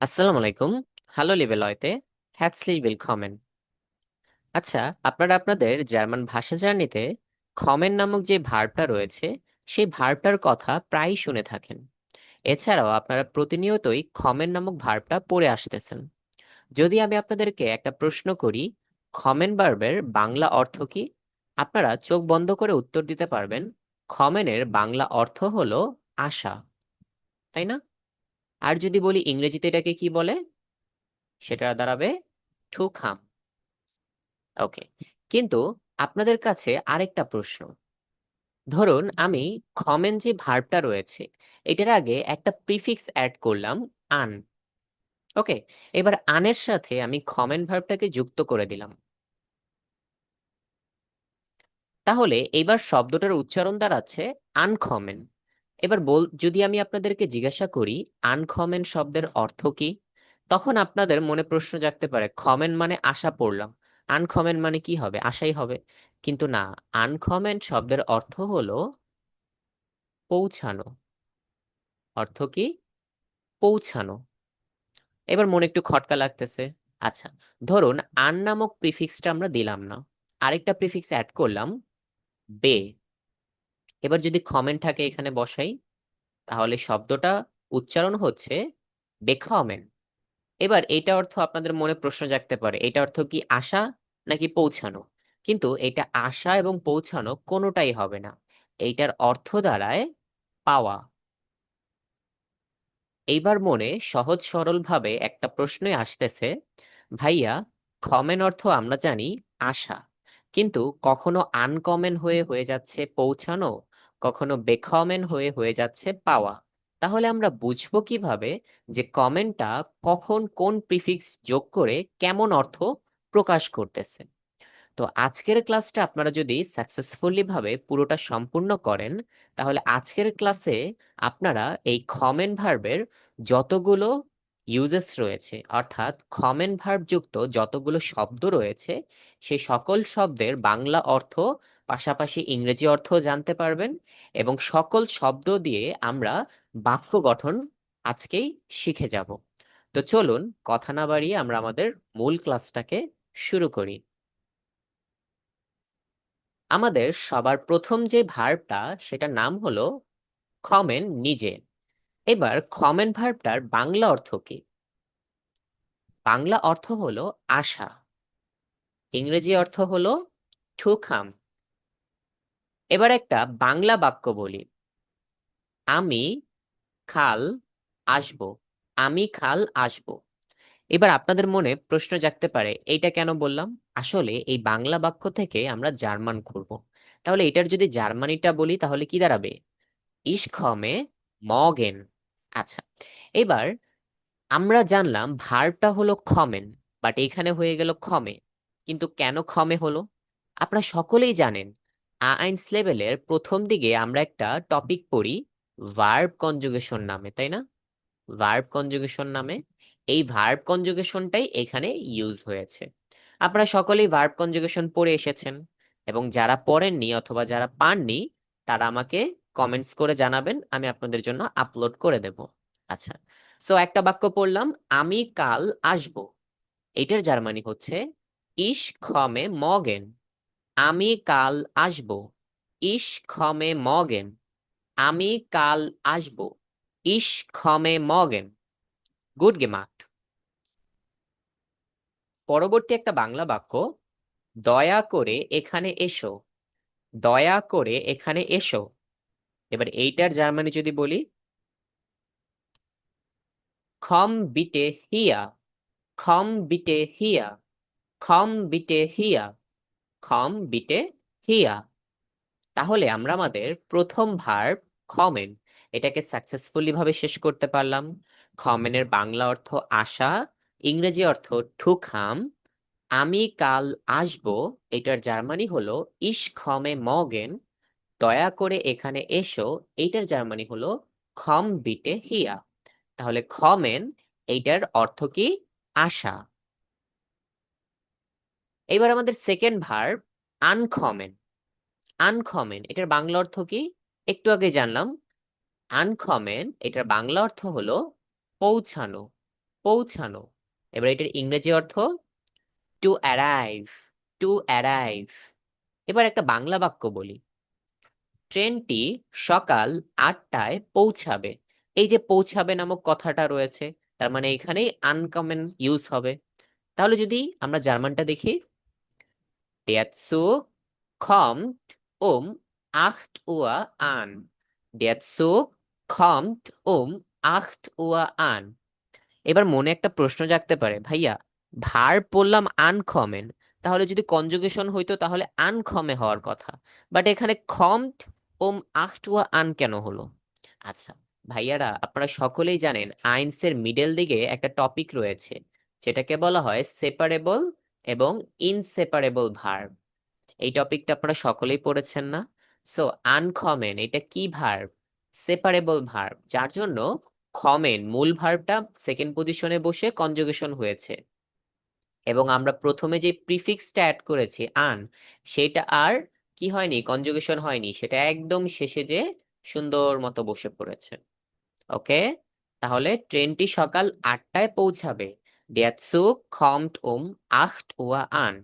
আসসালামু আলাইকুম। হ্যালো লিবে লয়তে হ্যাটসলি willkommen আচ্ছা আপনারা আপনাদের জার্মান ভাষা জার্নিতে খমেন নামক যে ভার্বটা রয়েছে, সেই ভার্বটার কথা প্রায়ই শুনে থাকেন। এছাড়াও আপনারা প্রতিনিয়তই খমেন নামক ভার্বটা পড়ে আসতেছেন। যদি আমি আপনাদেরকে একটা প্রশ্ন করি খমেন ভার্বের বাংলা অর্থ কি? আপনারা চোখ বন্ধ করে উত্তর দিতে পারবেন খমেনের বাংলা অর্থ হলো আশা। তাই না? আর যদি বলি ইংরেজিতে এটাকে কি বলে? সেটা দাঁড়াবে টু খাম ওকে কিন্তু আপনাদের কাছে আরেকটা প্রশ্ন। ধরুন আমি খমেন যে ভার্বটা রয়েছে, এটার আগে একটা প্রিফিক্স অ্যাড করলাম আন ওকে এবার আনের সাথে আমি খমেন ভার্বটাকে যুক্ত করে দিলাম। তাহলে এবার শব্দটার উচ্চারণ দাঁড়াচ্ছে আনখমেন এবার বল, যদি আমি আপনাদেরকে জিজ্ঞাসা করি আনখমেন শব্দের অর্থ কি? তখন আপনাদের মনে প্রশ্ন জাগতে পারে খমেন মানে আশা পড়লাম আনখমেন মানে কি হবে? আশাই হবে। কিন্তু না আনখমেন শব্দের অর্থ হলো পৌঁছানো। অর্থ কি? পৌঁছানো। এবার মনে একটু খটকা লাগতেছে। আচ্ছা ধরুন আন নামক প্রিফিক্সটা আমরা দিলাম না। আরেকটা প্রিফিক্স অ্যাড করলাম, বে। এবার যদি কমেন্ট থাকে এখানে বসাই, তাহলে শব্দটা উচ্চারণ হচ্ছে বেখামেন এবার এটা অর্থ আপনাদের মনে প্রশ্ন জাগতে পারে, এটা অর্থ কি আশা নাকি পৌঁছানো? কিন্তু এটা আশা এবং পৌঁছানো কোনোটাই হবে না, এইটার অর্থ দাঁড়ায় পাওয়া। এইবার মনে সহজ সরল ভাবে একটা প্রশ্নই আসতেছে, ভাইয়া, কমেন অর্থ আমরা জানি আশা, কিন্তু কখনো আনকমেন হয়ে হয়ে যাচ্ছে পৌঁছানো কখনো বেকমেন হয়ে হয়ে যাচ্ছে পাওয়া। তাহলে আমরা বুঝব কীভাবে যে কমেন্টটা কখন কোন প্রিফিক্স যোগ করে কেমন অর্থ প্রকাশ করতেছে। তো আজকের ক্লাসটা আপনারা যদি সাকসেসফুলি ভাবে পুরোটা সম্পূর্ণ করেন, তাহলে আজকের ক্লাসে আপনারা এই কমেন্ট ভার্বের যতগুলো ইউজেস রয়েছে। অর্থাৎ কমেন্ট ভার্ব যুক্ত যতগুলো শব্দ রয়েছে, সে সকল শব্দের বাংলা অর্থ, পাশাপাশি ইংরেজি অর্থ জানতে পারবেন এবং সকল শব্দ দিয়ে আমরা বাক্য গঠন আজকেই শিখে যাব। তো চলুন কথা না বাড়িয়ে আমরা আমাদের মূল ক্লাসটাকে শুরু করি। আমাদের সবার প্রথম যে ভার্বটা সেটার নাম হলো খমেন নিজে। এবার খমেন ভার্বটার বাংলা অর্থ কি? বাংলা অর্থ হলো আশা। ইংরেজি অর্থ হলো টু খাম এবার একটা বাংলা বাক্য বলি। আমি খাল আসব। আমি খাল আসব। এবার আপনাদের মনে প্রশ্ন জাগতে পারে, এইটা কেন বললাম? আসলে এই বাংলা বাক্য থেকে আমরা জার্মান করব তাহলে এটার যদি জার্মানিটা বলি, তাহলে কি দাঁড়াবে? ইশখমে মগেন আচ্ছা এবার আমরা জানলাম ভার্বটা হলো খমেন বাট এখানে হয়ে গেল খমে কিন্তু কেন খমে হলো? আপনারা সকলেই জানেন, আইনস লেভেলের প্রথম দিকে আমরা একটা টপিক পড়ি ভার্ব কনজুগেশন নামে, তাই না? ভার্ব কনজুগেশন নামে, এই ভার্ব কনজুগেশনটাই এখানে ইউজ হয়েছে। আপনারা সকলেই ভার্ব কনজুগেশন পড়ে এসেছেন, এবং যারা পড়েননি অথবা যারা পাননি, তারা আমাকে কমেন্টস করে জানাবেন, আমি আপনাদের জন্য আপলোড করে দেব। আচ্ছা সো একটা বাক্য পড়লাম, আমি কাল আসব। এটার জার্মানি হচ্ছে, ইশ খমে মগেন। আমি কাল আসব। ইশ খমে মগেন। আমি কাল আসব। ইশ খমে মগেন। গুড গেমাট। পরবর্তী একটা বাংলা বাক্য, দয়া করে এখানে এসো। দয়া করে এখানে এসো। এবার এইটার জার্মানি যদি বলি খম বিটে হিয়া খম বিটে হিয়া খম বিটে হিয়া খম বিটে হিয়া তাহলে আমরা আমাদের প্রথম ভার্ব খমেন এটাকে সাকসেসফুলি ভাবে শেষ করতে পারলাম। খমেনের বাংলা অর্থ আশা ইংরেজি অর্থ ঠুখাম আমি কাল আসব, এটার জার্মানি হলো ইস খমে মগেন দয়া করে এখানে এসো। এইটার জার্মানি হলো খম বিটে হিয়া তাহলে খমেন এইটার অর্থ কি? আশা। এবার আমাদের সেকেন্ড ভার্ব আনখমেন আনকমন এটার বাংলা অর্থ কি? একটু আগে জানলাম। আনকমন এটার বাংলা অর্থ হলো পৌঁছানো। পৌঁছানো। এবার এটার ইংরেজি অর্থ টু অ্যারাইভ টু অ্যারাইভ এবার একটা বাংলা বাক্য বলি। ট্রেনটি সকাল আটটায় পৌঁছাবে এই যে পৌঁছাবে নামক কথাটা রয়েছে, তার মানে এখানেই আনকমন ইউজ হবে তাহলে যদি আমরা জার্মানটা দেখি kommt um 8 Uhr an. Der Zug kommt um 8 Uhr an. এবার মনে একটা প্রশ্ন জাগতে পারে, ভাইয়া, ভার পড়লাম আনকমেন তাহলে যদি কনজুগেশন হইতো তাহলে আনখমে হওয়ার কথা বাট এখানে খমট ওম আখটুয়া আন কেন হলো? আচ্ছা ভাইয়ারা, আপনারা সকলেই জানেন আইনসের মিডল দিকে একটা টপিক রয়েছে, যেটাকে বলা হয় সেপারেবল এবং ইনসেপারেবল ভার্ব এই টপিকটা আপনারা সকলেই পড়েছেন না? সো আনকমেন এটা কি ভার্ব সেপারেবল ভার্ব যার জন্য কমেন মূল ভার্বটা সেকেন্ড পজিশনে বসে কনজুগেশন হয়েছে। এবং আমরা প্রথমে যে প্রিফিক্সটা অ্যাড করেছি আন সেটা আর কি হয়নি? কনজুগেশন হয়নি। সেটা একদম শেষে যে সুন্দর মতো বসে পড়েছে। ওকে? তাহলে ট্রেনটি সকাল আটটায় পৌঁছাবে। Zug kommt um 8 Uhr an.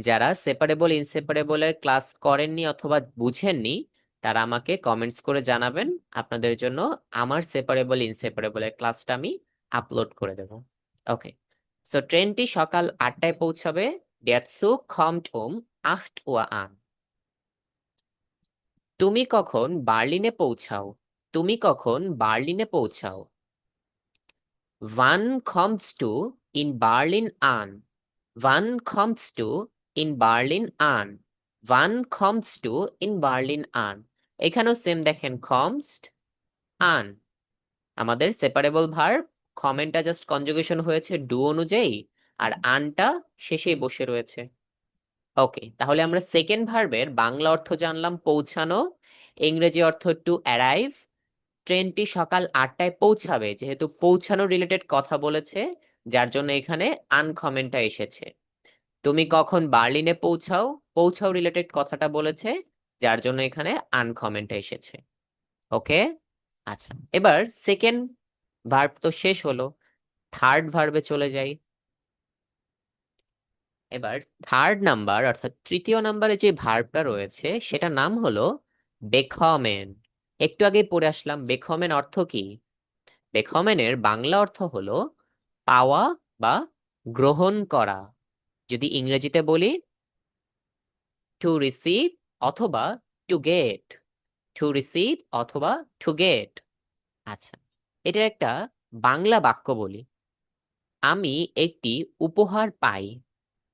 যারা সেপারেবল ইনসেপারেবলের ক্লাস করেননি অথবা বুঝেননি, তারা আমাকে কমেন্টস করে জানাবেন। আপনাদের জন্য আমার সেপারেবল ইনসেপারেবলের ক্লাসটা আমি আপলোড করে দেব। ওকে? সো ট্রেনটি সকাল আটটায় পৌঁছাবে। Zug kommt um 8 Uhr an. তুমি কখন বার্লিনে পৌঁছাও তুমি কখন বার্লিনে পৌঁছাও Wann kommst du in Berlin an? Wann kommst du in Berlin an? Wann kommst du in Berlin an? এখানেও সেম দেখেন কমস্ট আন আমাদের সেপারেবল ভার্ব কমেন্টটা জাস্ট কনজুগেশন হয়েছে ডু অনুযায়ী, আর আনটা শেষেই বসে রয়েছে ওকে তাহলে আমরা সেকেন্ড ভার্বের বাংলা অর্থ জানলাম, পৌঁছানো। ইংরেজি অর্থ টু অ্যারাইভ ট্রেনটি সকাল আটটায় পৌঁছাবে, যেহেতু পৌঁছানো রিলেটেড কথা বলেছে, যার জন্য এখানে আনকমেন্টটা এসেছে। তুমি কখন বার্লিনে পৌঁছাও? পৌঁছাও রিলেটেড কথাটা বলেছে, যার জন্য এখানে আনকমেন্টটা এসেছে। ওকে আচ্ছা এবার সেকেন্ড ভার্ব তো শেষ হলো। থার্ড ভার্বে চলে যাই। এবার থার্ড নাম্বার অর্থাৎ তৃতীয় নাম্বারে যে ভার্বটা রয়েছে সেটা নাম হলো বেখমেন একটু আগে পড়ে আসলাম বেখমেন অর্থ কি? বেখমেনের বাংলা অর্থ হলো পাওয়া বা গ্রহণ করা। যদি ইংরেজিতে বলি টু রিসিভ অথবা টু গেট টু রিসিভ অথবা টু গেট আচ্ছা এটার একটা বাংলা বাক্য বলি। আমি একটি উপহার পাই।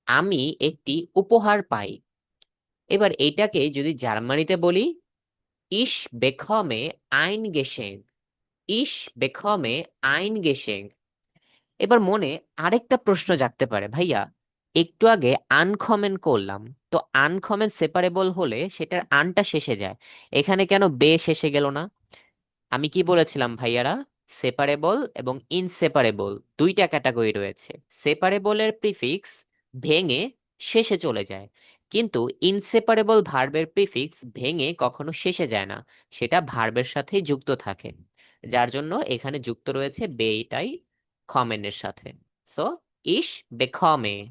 আমি একটি উপহার পাই। এবার এটাকে যদি জার্মানিতে বলি ইশ বেখমে আইন গেশেং ইশ বেখমে আইন গেশেং এবার মনে আরেকটা প্রশ্ন জাগতে পারে, ভাইয়া, একটু আগে আনকমেন করলাম। তো আনকমেন সেপারেবল হলে সেটার আনটা শেষে যায়। এখানে কেন বে শেষে গেল না? আমি কি বলেছিলাম, ভাইয়ারা? সেপারেবল এবং ইনসেপারেবল দুইটা ক্যাটাগরি রয়েছে। সেপারেবলের প্রিফিক্স ভেঙে শেষে চলে যায়। কিন্তু ইনসেপারেবল ভার্বের প্রিফিক্স ভেঙে কখনো শেষে যায় না। সেটা ভার্বের সাথে যুক্ত থাকে। যার জন্য এখানে যুক্ত রয়েছে বেটাই খমেনের সাথে। সো ইশ বেখমে।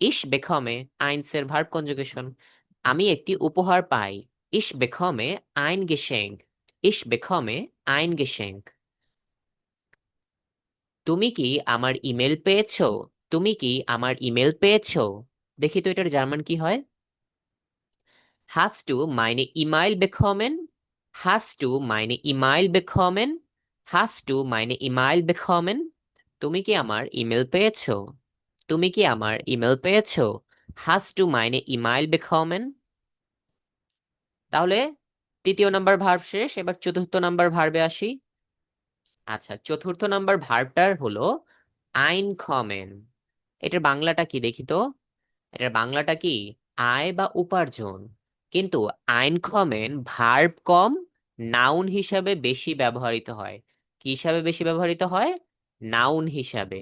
ইশ বেখমে, আইনসের ভার্ব কনজুগেশন আমি একটি উপহার পাই। ইশ বেখমে, আইন গেশেং। ইশ বেখমে, আইন গেশেং। তুমি কি আমার ইমেল পেয়েছ? তুমি কি আমার ইমেল পেয়েছ? দেখি তো এটার জার্মান কি হয়। Hast du meine E-Mail bekommen? Hast du meine E-Mail bekommen? Hast du meine E-Mail তুমি কি আমার ইমেল পেয়েছ? তুমি কি আমার ইমেল পেয়েছ? Hast du meine E-Mail bekommen? তাহলে তৃতীয় নাম্বার ভার্ব শেষ, এবার চতুর্থ নাম্বার ভার্বে আসি। আচ্ছা চতুর্থ নাম্বার ভার্বটার হলো আইন কমেন এটার বাংলাটা কি দেখি তো? এটার বাংলাটা কি? আয় বা উপার্জন। কিন্তু আইনকমেন ভার্ব কম, নাউন হিসাবে বেশি ব্যবহৃত হয়। কি হিসাবে বেশি ব্যবহৃত হয়? নাউন হিসাবে।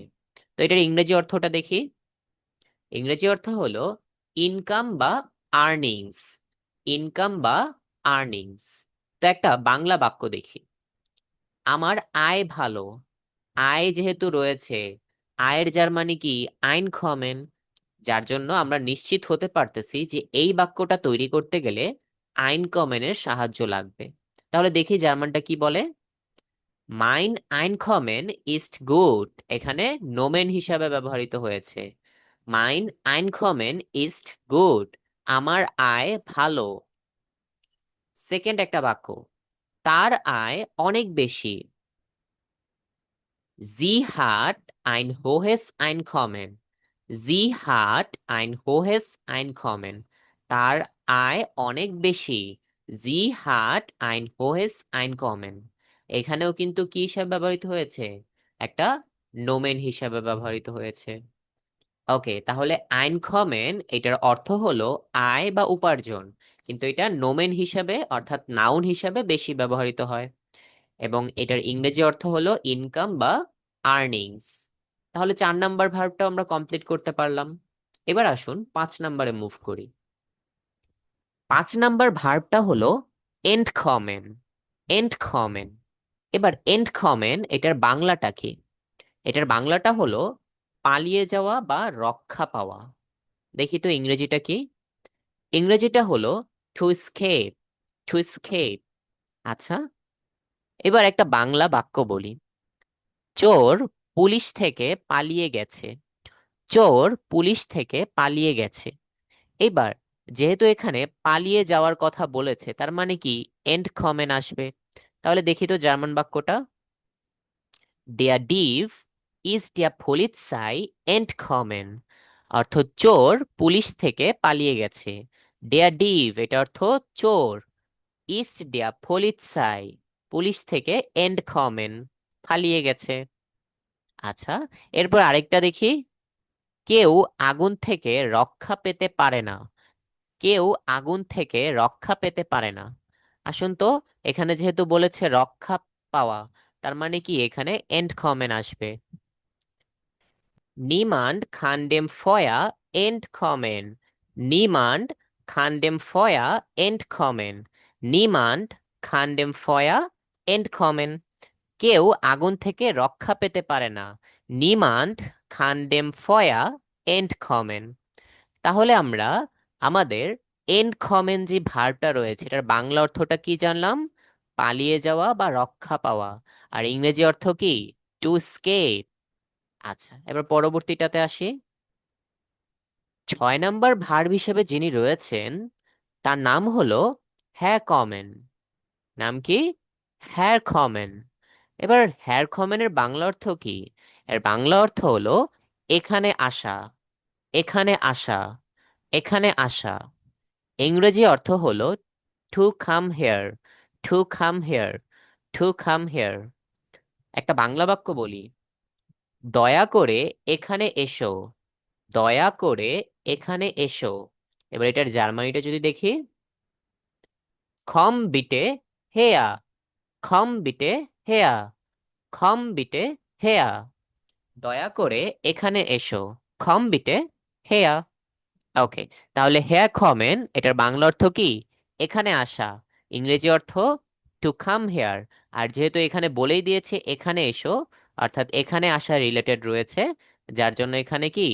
তো এটার ইংরেজি অর্থটা দেখি। ইংরেজি অর্থ হলো ইনকাম বা আর্নিংস। ইনকাম বা আর্নিংস। তো একটা বাংলা বাক্য দেখি। আমার আয় ভালো। আয় যেহেতু রয়েছে আয়ের জার্মানি কি আইন কমেন যার জন্য আমরা নিশ্চিত হতে পারতেছি যে এই বাক্যটা তৈরি করতে গেলে আইন কমেনের সাহায্য লাগবে। তাহলে দেখি জার্মানটা কি বলে? মাইন আইন কমেন ইস্ট গুড এখানে নোমেন হিসাবে ব্যবহৃত হয়েছে। মাইন আইন কমেন ইস্ট গুড আমার আয় ভালো। সেকেন্ড একটা বাক্য, তার আয় অনেক বেশি। জি হাট ein hohes Einkommen. Sie hat ein hohes Einkommen. তার আয় অনেক বেশি জি হাট ein hohes Einkommen. এখানেও কিন্তু কি হিসাবে ব্যবহৃত হয়েছে একটা নোমেন হিসাবে ব্যবহৃত হয়েছে ওকে তাহলে আইনকমেন এটার অর্থ হলো আয় বা উপার্জন কিন্তু এটা নোমেন হিসাবে, অর্থাৎ নাউন হিসাবে বেশি ব্যবহৃত হয় এবং এটার ইংরেজি অর্থ হলো ইনকাম বা আর্নিংস তাহলে চার নাম্বার ভার্বটা আমরা কমপ্লিট করতে পারলাম। এবার আসুন পাঁচ নাম্বারে মুভ করি। পাঁচ নাম্বার ভার্বটা হলো এন্ড খমেন এন্ড খমেন এবার এন্ড খমেন এটার বাংলাটা কি? এটার বাংলাটা হলো পালিয়ে যাওয়া বা রক্ষা পাওয়া। দেখি তো ইংরেজিটা কি? ইংরেজিটা হলো টু স্কেপ টু স্কেপ আচ্ছা এবার একটা বাংলা বাক্য বলি। চোর পুলিশ থেকে পালিয়ে গেছে। চোর পুলিশ থেকে পালিয়ে গেছে। এবার যেহেতু এখানে পালিয়ে যাওয়ার কথা বলেছে, তার মানে কি? এন্ড কমেন আসবে। তাহলে দেখি তো জার্মান বাক্যটা। দেয়া ডিভ ইজ দিয়া সাই এন্ড কমেন অর্থ চোর পুলিশ থেকে পালিয়ে গেছে। দেয়া ডিভ এটা অর্থ চোর ইস্ট দেয়া সাই পুলিশ থেকে এন্ড কমেন পালিয়ে গেছে। আচ্ছা এরপর আরেকটা দেখি। কেউ আগুন থেকে রক্ষা পেতে পারে না। কেউ আগুন থেকে রক্ষা পেতে পারে না। আসুন তো, এখানে যেহেতু বলেছে রক্ষা পাওয়া, তার মানে কি এখানে এন্ড কমেন আসবে? নিমান্ড খান্ডেম ফয়া এন্ড কমেন নিমান্ড খান্ডেম ফয়া এন্ড কমেন নিমান্ড খান্ডেম ফয়া এন্ড কমেন কেউ আগুন থেকে রক্ষা পেতে পারে না। নিমান্ড খান্ডেম ফয়া এন্ড কমেন তাহলে আমরা আমাদের এন্ড কমেন যে ভার্বটা রয়েছে। এটার বাংলা অর্থটা কি জানলাম? পালিয়ে যাওয়া বা রক্ষা পাওয়া। আর ইংরেজি অর্থ কি? টু স্কেপ আচ্ছা এবার পরবর্তীটাতে আসি। ছয় নম্বর ভার্ব হিসেবে যিনি রয়েছেন, তার নাম হলো হ্যাঁ কমেন নাম কি? হ্যার কমেন এবার হ্যার কমেনের বাংলা অর্থ কি? এর বাংলা অর্থ হলো, এখানে আসা এখানে আসা এখানে আসা। ইংরেজি অর্থ হলো to come here to come here to come here একটা বাংলা বাক্য বলি। দয়া করে এখানে এসো, দয়া করে এখানে এসো। এবার এটার জার্মানিটা যদি দেখি। খম বিটে হেয়া খম বিটে হেয়া, খম বিটে হেয়া। দয়া করে এখানে এসো, খম বিটে হেয়া। ওকে, তাহলে হেয়া খমেন, এটার বাংলা অর্থ কি? এখানে আসা, ইংরেজি অর্থ টু কাম হেয়ার আর যেহেতু এখানে বলেই দিয়েছে, এখানে এসো, অর্থাৎ এখানে আসা রিলেটেড রয়েছে, যার জন্য এখানে কি?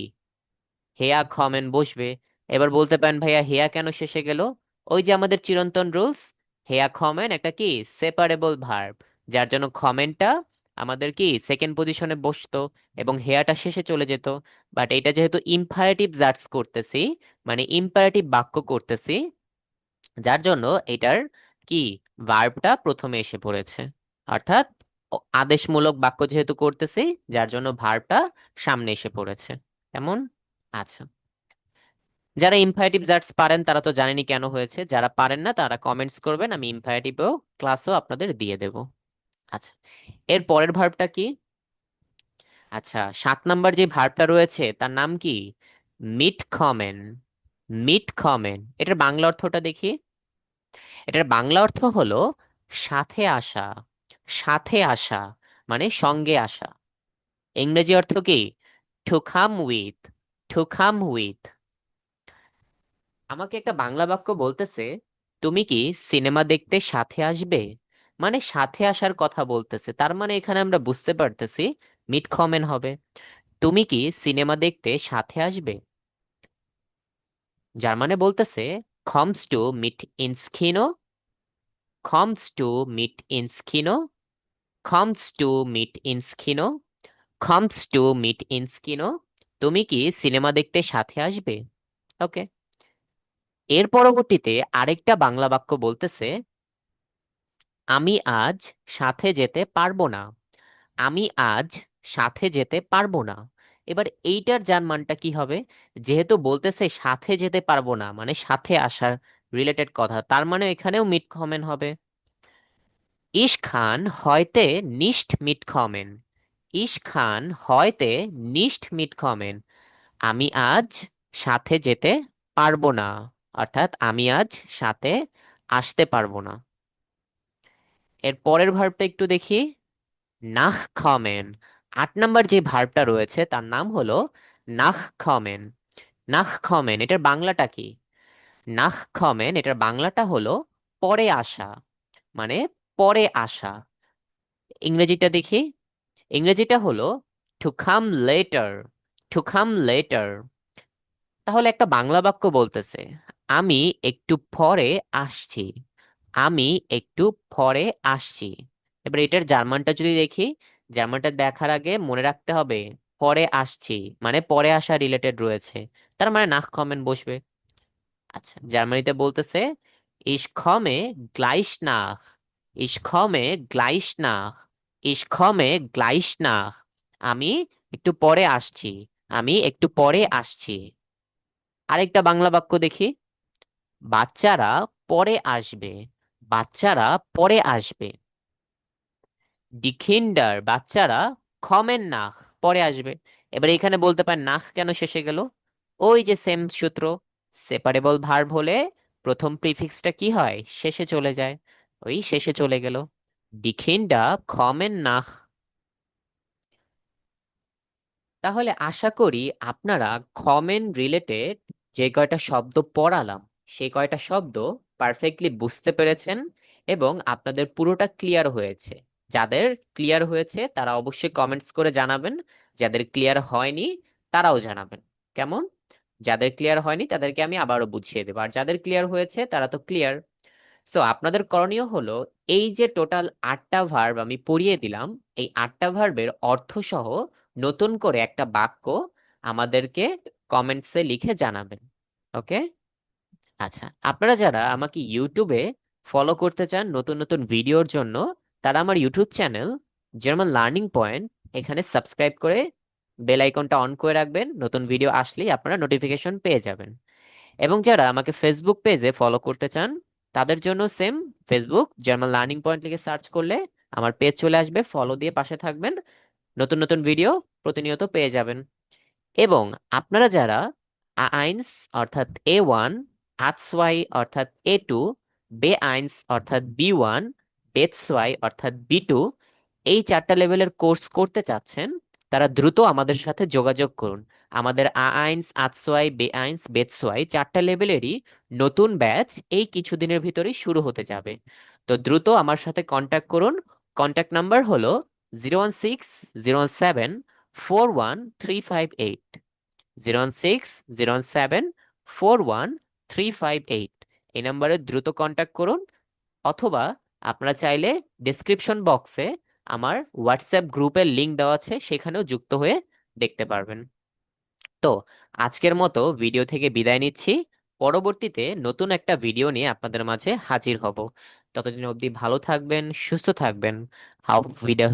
হেয়া খমেন বসবে। এবার বলতে পারেন, ভাইয়া, হেয়া কেন শেষে গেল? ওই যে আমাদের চিরন্তন রুলস হেয়া খমেন একটা কি? সেপারেবল ভার্ব যার জন্য খমেনটা আমাদের কি সেকেন্ড পজিশনে বসতো এবং হেয়াটা শেষে চলে যেত। বাট এটা যেহেতু ইম্পারেটিভ জার্স করতেছি মানে ইম্পারেটিভ বাক্য করতেছি, যার জন্য এটার কি ভার্বটা প্রথমে এসে পড়েছে। অর্থাৎ আদেশমূলক বাক্য যেহেতু করতেছি, যার জন্য ভার্বটা সামনে এসে পড়েছে। এমন আচ্ছা। যারা ইম্পারেটিভ জার্স পারেন তারা তো জানেনি কেন হয়েছে, যারা পারেন না তারা কমেন্টস করবেন, আমি ইম্পারেটিভও ক্লাসও আপনাদের দিয়ে দেব। আচ্ছা এর পরের ভার্বটা কি? আচ্ছা সাত নাম্বার যে ভার্বটা রয়েছে, তার নাম কি? মিট কমেন মিট কমেন এটার বাংলা অর্থটা দেখি। এটার বাংলা অর্থ হলো সাথে আসা সাথে আসা মানে সঙ্গে আসা। ইংরেজি অর্থ কি? To come with to come with আমাকে একটা বাংলা বাক্য বলতেছে, তুমি কি সিনেমা দেখতে সাথে আসবে? মানে সাথে আসার কথা বলতেছে। তার মানে এখানে আমরা বুঝতে পারতেছি মিট কমেন হবে। তুমি কি সিনেমা দেখতে সাথে আসবে? যার মানে বলতেছে কমস টু মিট ইনস কিনো কমস টু মিট ইনস কিনো কমস টু মিট ইনস কিনো কমস টু মিট ইনস কিনো তুমি কি সিনেমা দেখতে সাথে আসবে? ওকে এর পরবর্তীতে আরেকটা বাংলা বাক্য বলতেছে আমি আজ সাথে যেতে পারব না। আমি আজ সাথে যেতে পারব না। এবার এইটার যার মানটা কি হবে? যেহেতু বলতেছে সাথে যেতে পারব না মানে সাথে আসার রিলেটেড কথা, তার মানে এখানেও মিট কমেন হবে। ইশ খান হয়তে নিষ্ঠ মিট কমেন ইশ খান হয়তে নিষ্ঠ মিট কমেন আমি আজ সাথে যেতে পারব না, অর্থাৎ আমি আজ সাথে আসতে পারব না। এর পরের ভার্বটা একটু দেখি। নাহ খমেন আট নাম্বার যে ভার্বটা রয়েছে, তার নাম হলো নাহ খমেন নাহ খমেন এটার বাংলাটা কি? নাহ খমেন এটার বাংলাটা হলো পরে আসা মানে পরে আসা। ইংরেজিটা দেখি। ইংরেজিটা হলো to come later to come later তাহলে একটা বাংলা বাক্য বলতেছে, আমি একটু পরে আসছি। আমি একটু পরে আসছি। এবার এটার জার্মানটা যদি দেখি, জার্মানটা দেখার আগে মনে রাখতে হবে, পরে আসছি মানে পরে আসা রিলেটেড রয়েছে। তার মানে নাক কমেন বসবে। আচ্ছা জার্মানিতে বলতেছে ইস খমে গ্লাইস নাখ ইস খমে গ্লাইস নাখ ইস খমে গ্লাইস নাখ আমি একটু পরে আসছি, আমি একটু পরে আসছি। আরেকটা বাংলা বাক্য দেখি, বাচ্চারা পরে আসবে। বাচ্চারা পরে আসবে। ডিখিন্ডার বাচ্চারা খমেন নাখ পরে আসবে। এবার এখানে বলতে পারেন নাখ কেন শেষে গেল? ওই যে সেম সূত্র সেপারেবল ভার্ব হলে প্রথম প্রিফিক্সটা কি হয়? শেষে চলে যায়। ওই শেষে চলে গেল। ডিখিন্ডা খমেন নাখ তাহলে আশা করি আপনারা কমেন রিলেটেড যে কয়টা শব্দ পড়ালাম সেই কয়টা শব্দ পারফেক্টলি বুঝতে পেরেছেন এবং আপনাদের পুরোটা ক্লিয়ার হয়েছে। যাদের ক্লিয়ার হয়েছে, তারা অবশ্যই কমেন্টস করে জানাবেন। যাদের ক্লিয়ার হয়নি, তারাও জানাবেন। কেমন? যাদের ক্লিয়ার হয়নি, তাদেরকে আমি আবারও বুঝিয়ে দেবো। আর যাদের ক্লিয়ার হয়েছে, তারা তো ক্লিয়ার সো আপনাদের করণীয় হলো, এই যে টোটাল আটটা ভার্ব আমি পড়িয়ে দিলাম, এই আটটা ভার্বের অর্থ সহ নতুন করে একটা বাক্য আমাদেরকে কমেন্টসে লিখে জানাবেন। ওকে আচ্ছা আপনারা যারা আমাকে ইউটিউবে ফলো করতে চান নতুন নতুন ভিডিওর জন্য, তারা আমার YouTube channel German learning point এখানে সাবস্ক্রাইব করে বেল আইকনটা অন করে রাখবেন। নতুন ভিডিও আসলেই আপনারা নোটিফিকেশন পেয়ে যাবেন। এবং যারা আমাকে ফেসবুক পেজে ফলো করতে চান, তাদের জন্য same Facebook German learning point লিখে সার্চ করলে আমার পেজ চলে আসবে। ফলো দিয়ে পাশে থাকবেন। নতুন নতুন ভিডিও প্রতিনিয়ত পেয়ে যাবেন। এবং আপনারা যারা আইনস অর্থাৎ এ ওয়ান আটসওয়াই অর্থাৎ এ টু বে আইন্স অর্থাৎ বি ওয়ান বেতসওয়াই অর্থাৎ বি টু এই চারটা লেভেলের কোর্স করতে চাচ্ছেন, তারা দ্রুত আমাদের সাথে যোগাযোগ করুন। আমাদের আ আইন্স আটসোয়াই বে আইন্স বেতসোয়াই চারটা লেভেলেরই নতুন ব্যাচ এই কিছুদিনের ভিতরেই শুরু হতে যাবে। তো দ্রুত আমার সাথে কন্ট্যাক্ট করুন। কন্ট্যাক্ট নাম্বার হলো zero one six zero one seven four one three five eight. Zero one six zero one seven four one three five eight এই নাম্বারে দ্রুত কন্ট্যাক্ট করুন, অথবা আপনারা চাইলে ডিসক্রিপশন বক্সে আমার হোয়াটসঅ্যাপ গ্রুপের লিঙ্ক দেওয়া আছে, সেখানেও যুক্ত হয়ে দেখতে পারবেন। তো, আজকের মতো ভিডিও থেকে বিদায় নিচ্ছি। পরবর্তীতে নতুন একটা ভিডিও নিয়ে আপনাদের মাঝে হাজির হব। ততদিন অবধি ভালো থাকবেন, সুস্থ থাকবেন। How video